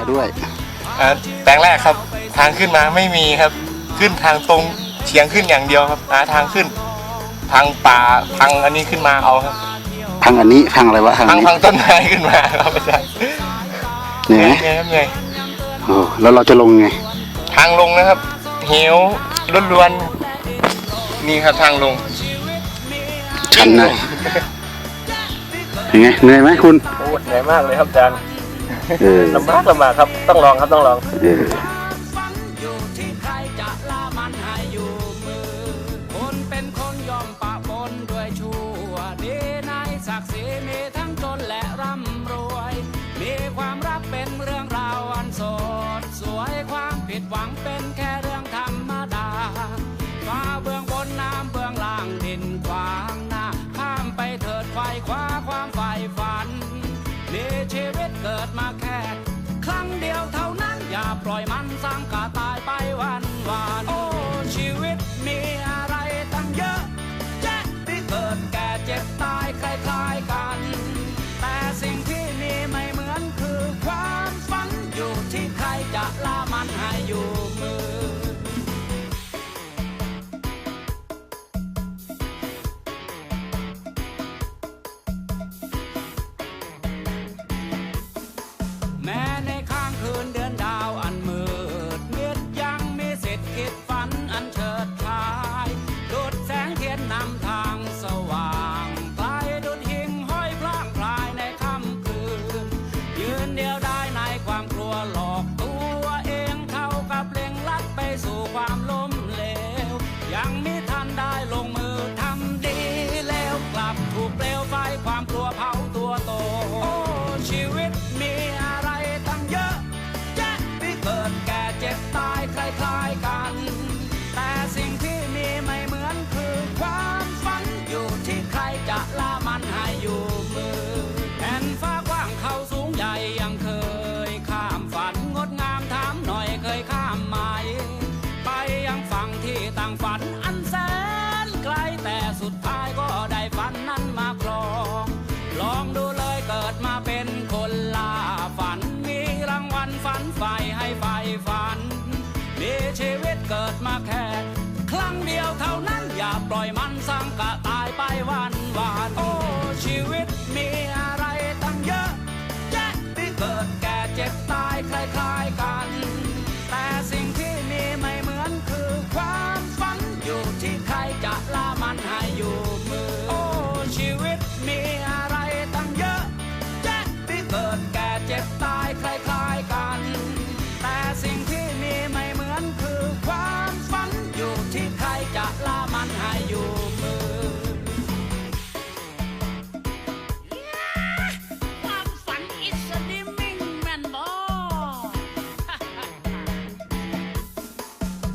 ี่ยด้วยแปลงแรกครับ ทางขึ้นมาไม่มีครับ ขึ้นทางตรงเฉียงขึ้นอย่างเดียวครับหาทางขึ้น ทางป่าทางอันนี้ขึ้นมาเอาครับทางอันนี้ทางอะไรวะพังทางนี้พังต้นไม้ขึ้นมาครับอาจารย์เหนื่อยไหมเนื่ยครับเนื่ยโอ้แล้วเราจะลงไง ทางลงนะครับเหวล้วนๆนี่ครับทางลงชันนะยังไงเหนื่อยไหมคุณ โอ้เหนื่อยมากเลยครับอาจารย์ ลำบากลำบากครับ ต้องลองครับต้องลอง อยมันสังกาต ยังไม่ทันได้ลงมา my cat.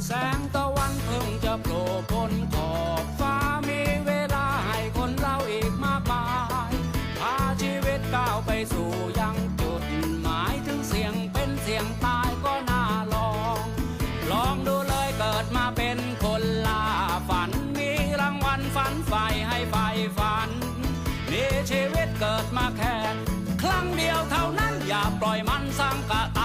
แสงตะวันเพิ่งจะโผล่บนขอบฟ้ามีเวลาให้คนเราอีกมากมายพาชีวิตก้าวไปสู่ยังจุดหมายถึงเสียงเป็นเสียงตายก็น่าลอง ลองดูเลยเกิดมาเป็นคนลาฝัน มีรางวัลฝันใฝ่ให้ใฝ่ฝัน มีชีวิตเกิดมาแค่ครั้งเดียวเท่านั้นอย่าปล่อยมันสร้างกะตา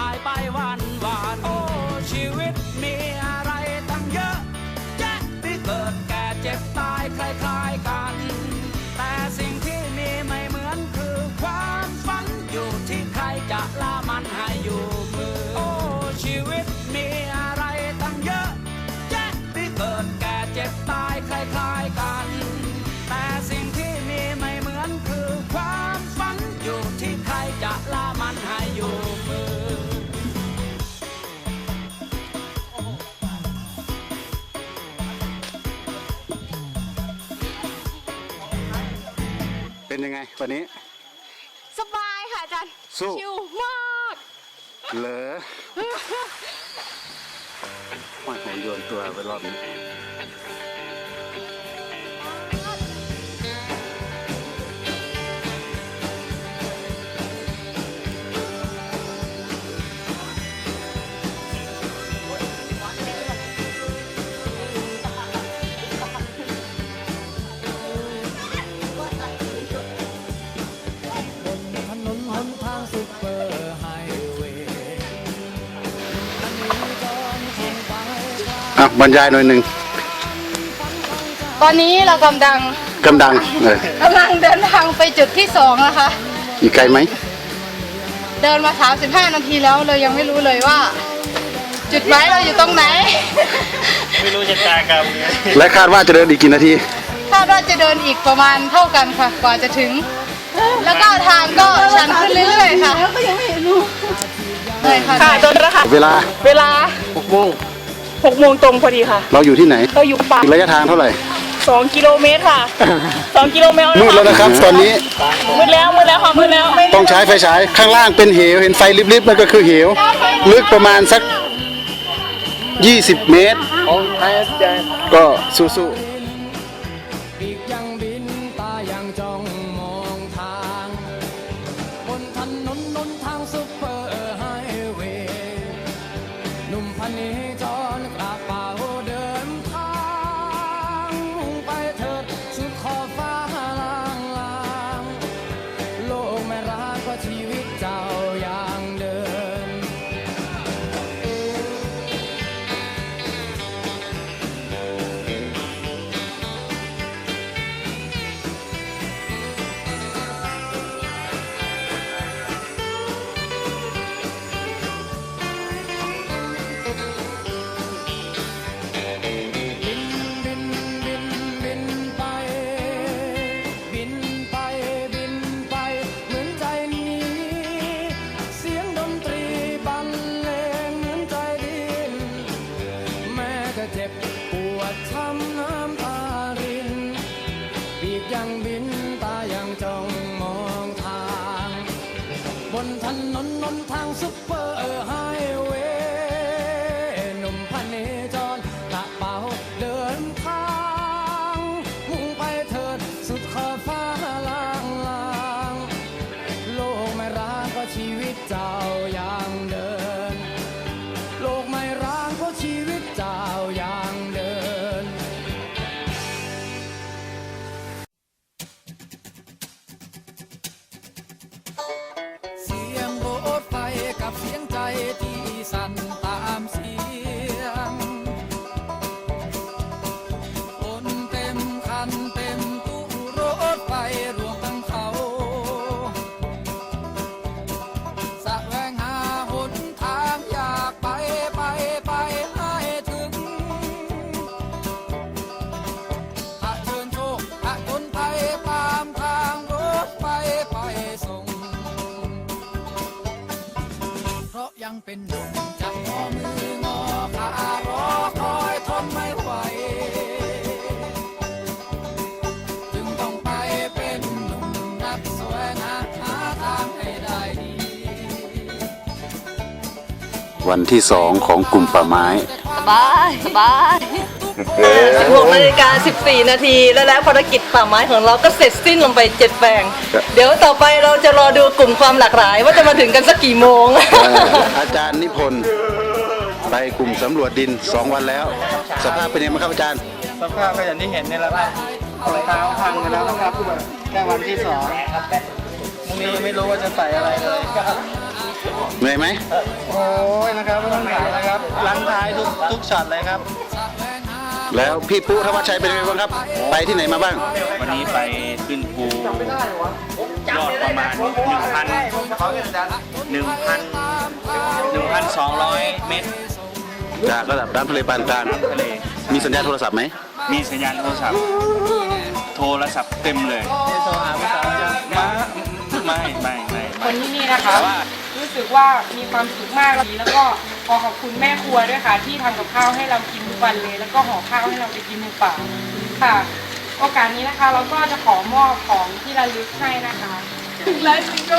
ังไง วันนี้ สบายค่ะอาจารย์สู้ ชิลมาก เหลือไม่ผมโยนตัวไปรอบนี้ บรรยายหน่อยหนึ่งตอนนี้เรากำลังกำดังเออกำลังเดินทางไปจุดที่สองนะคะ อีกไกลไหมเดินมา35นาทีแล้วเลยยังไม่รู้เลยว่า จุดหมายเราอยู่ตรงไหนและคาดว่าจะเดินอีกกี่นาที คาดว่าจะเดินอีกประมาณเท่ากันค่ะ กว่าจะถึง แล้วก็ทางก็ชันขึ้นเรื่อยๆค่ะก็ยังไม่รู้เลยค่ะค่ะจนแล้วค่ะเวลา เวลา6โมง 6โมงตรงพอดีค่ะ เราอยู่ที่ไหนเราอยู่ป่าอีกระยะทางเท่าไหร่2กิโลเมตรค่ะ2กิโลเมตรมืดแล้วนะครับ ตอนนี้มืดแล้วมืดแล้วค่ะมืดแล้ว ต้องใช้ไฟฉายข้างล่างเป็นเหว เห็นไฟลิบๆนั่นก็คือเหว ลึกประมาณสัก 20 เมตร ก็สู้ปี เป็นหนุ่มจับข้อมืองอขารอคอยทนไม่ไหว จึงต้องไปเป็นหนุ่มนักสวยนาหาทางให้ได้ดี วันที่สองของกลุ่มป่าไม้ สบาย สบาย 16นาฬิกา14 นาทีแล้วแล้วภารกิจป่าไม้ของเราก็เสร็จสิ้นลงไป7แปลง ครับ เดี๋ยวต่อไปเราจะรอดูกลุ่มความหลากหลาย ว่าจะมาถึงกันสักกี่โมง เอ่ออาจารย์นิพนธ์ไปกลุ่มสำรวจดิน 2 วันแล้ว สภาพเป็นยังไงบ้างครับอาจารย์ สภาพก็อย่างที่เห็นนี่แหละครับรองเท้าพังไปแล้วนะครับแค่วันที่สองพรุ่งนี้ไม่รู้ว่าจะใส่อะไรเลย เหนื่อยไหมโอ้ยนะครับไม่ต้องถามนะครับล้างท้ายทุกทุกช็อตเลยครับ แล้วพี่ปุ๊ธวัชชัยเป็นยังไงบ้างครับ ไปที่ไหนมาบ้าง วันนี้ไปขึ้นภูยอดประมาณ1,000 1,000 1,200 เมตรจากระดับน้ำทะเลปานกลางทะเลมีสัญญาณโทรศัพท์ไหม มีสัญญาณโทรศัพท์ โทรศัพท์เต็มเลยมาไม่ไม่ไม่คนที่นี่นะคะ รู้สึกว่ามีความสุขมากแล้วก็ข อขอบคุณแม่ครัวด้วยค่ะ ที่ทำกับข้าวให้เรากินทุกวันเลย แล้วก็ห่อข้าวให้เราไปกินในป่าค่ะ โอกาสนี้นะคะ เราก็จะขอมอบของที่ระลึกให้นะคะและจริงก็